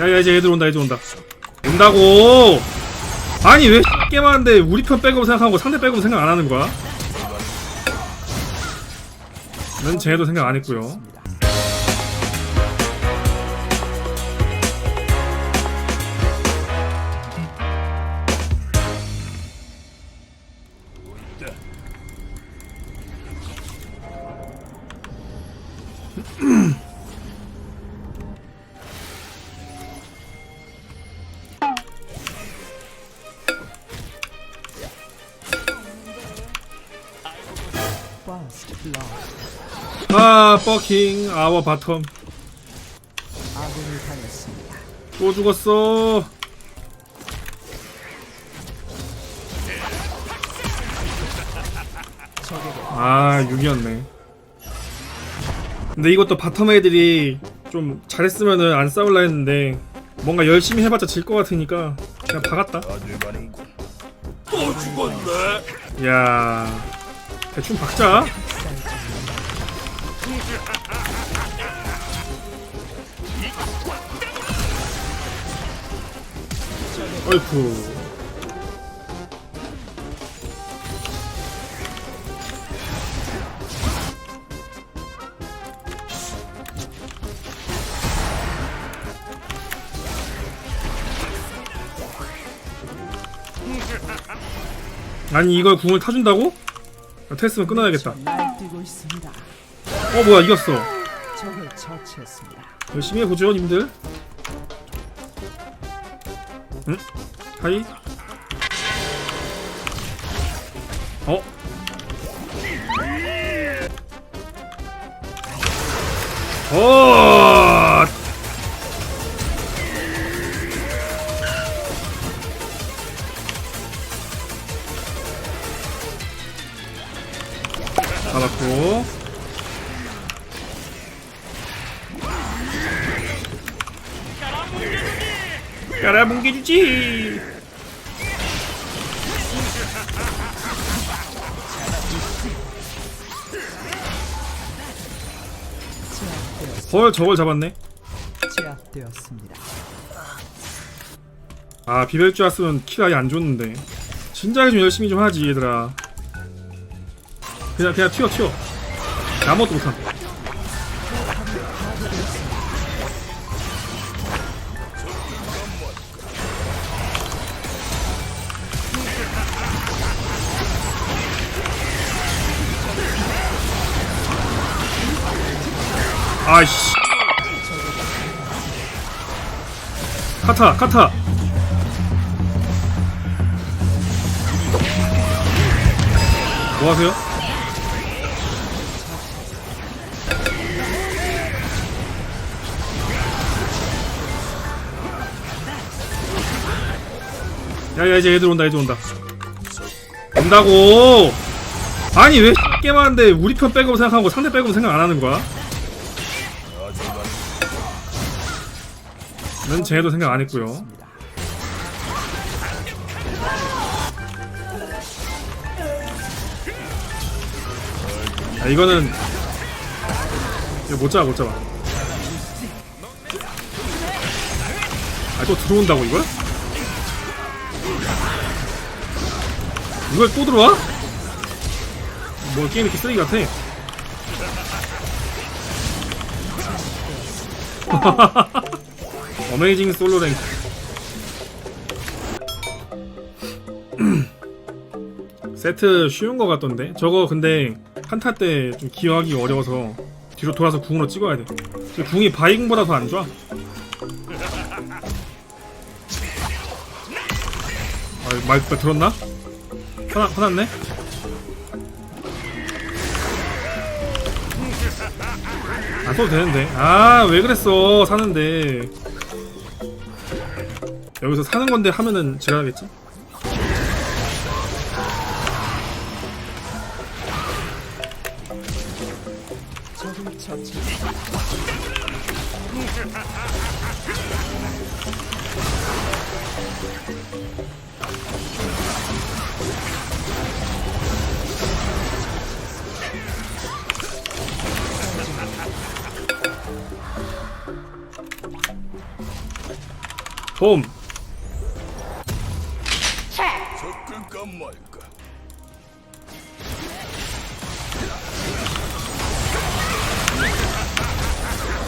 야야 이제 애들 온다 애들 온다. 온다고! 아니 왜 게임하는데 우리 편 백업 생각하고 상대 백업 생각 안 하는 거야? 난 쟤도 생각 안 했고요 아 퍼킹 아워 바텀 아군이 당했습니다. 또 죽었어. 아 6이었네. 근데 이것도 바텀 애들이 좀 잘했으면은 안 싸울라 했는데 뭔가 열심히 해봤자 질 것 같으니까 그냥 박았다. 또 죽었네. 야 대충 박자 어이쿠 아니 이걸 궁을 타준다고? 테스트는 끊어야겠다. 어 뭐야 이겼어. 열심히 해보죠 님들 응? 하이 어? 어 깔아뭉개주지. 헐 저걸 잡았네. 제압되었습니다. 아 비벨 줄 알았으면 킬 아예 안 줬는데. 진작에 좀 열심히 좀 하지 얘들아. 그냥 그냥 튀어 튀어. 아무것도 못함 아이씨. 카타 카타. 뭐 하세요? 야야 이제 애들 온다 애들 온다. 온다고. 아니 왜 게임하는데 우리 편 백업 생각하고 상대 백업 생각 안 하는 거야? 난 쟤도 생각 안 했고요 아 이거는 이거 못 잡아 못 잡아 아 또 들어온다고 이걸? 이걸 또 들어와? 뭐 게임 이렇게 쓰레기 같아 어메이징 솔로 랭크 세트 쉬운 거 같던데? 저거 근데 한타 때 좀 기어하기 어려워서 뒤로 돌아서 궁으로 찍어야 돼. 저 궁이 바이궁보다 더 안 좋아. 아, 말 들었나? 화나, 화났네? 안 써도 되는데. 아 왜 그랬어? 사는데 여기서 사는 건데 하면은? 적을 처치했습니다. 봄 섞을까 말까.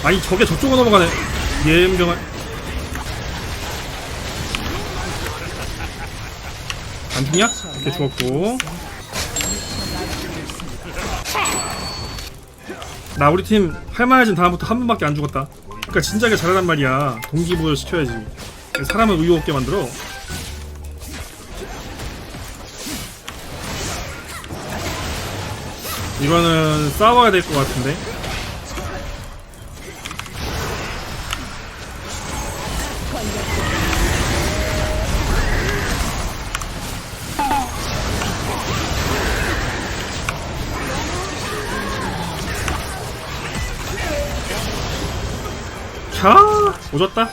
아니 저게 저쪽으로 넘어가네. 예명아 안 죽냐? 이렇게 죽었고. 나 우리 팀 할만해진 다음부터 한 번밖에 안 죽었다. 그러니까 진작에 잘하란 말이야. 동기부여 시켜야지. 사람을 의욕 없게 만들어 이거는 싸워야 될 것 같은데? 자 오졌다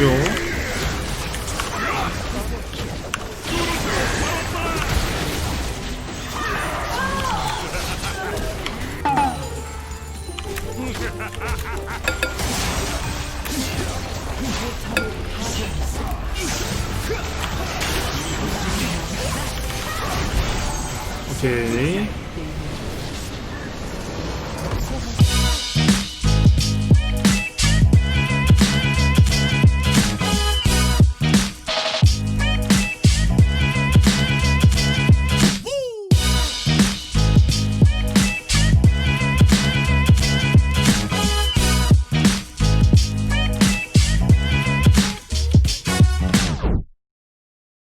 있고요. 오케이.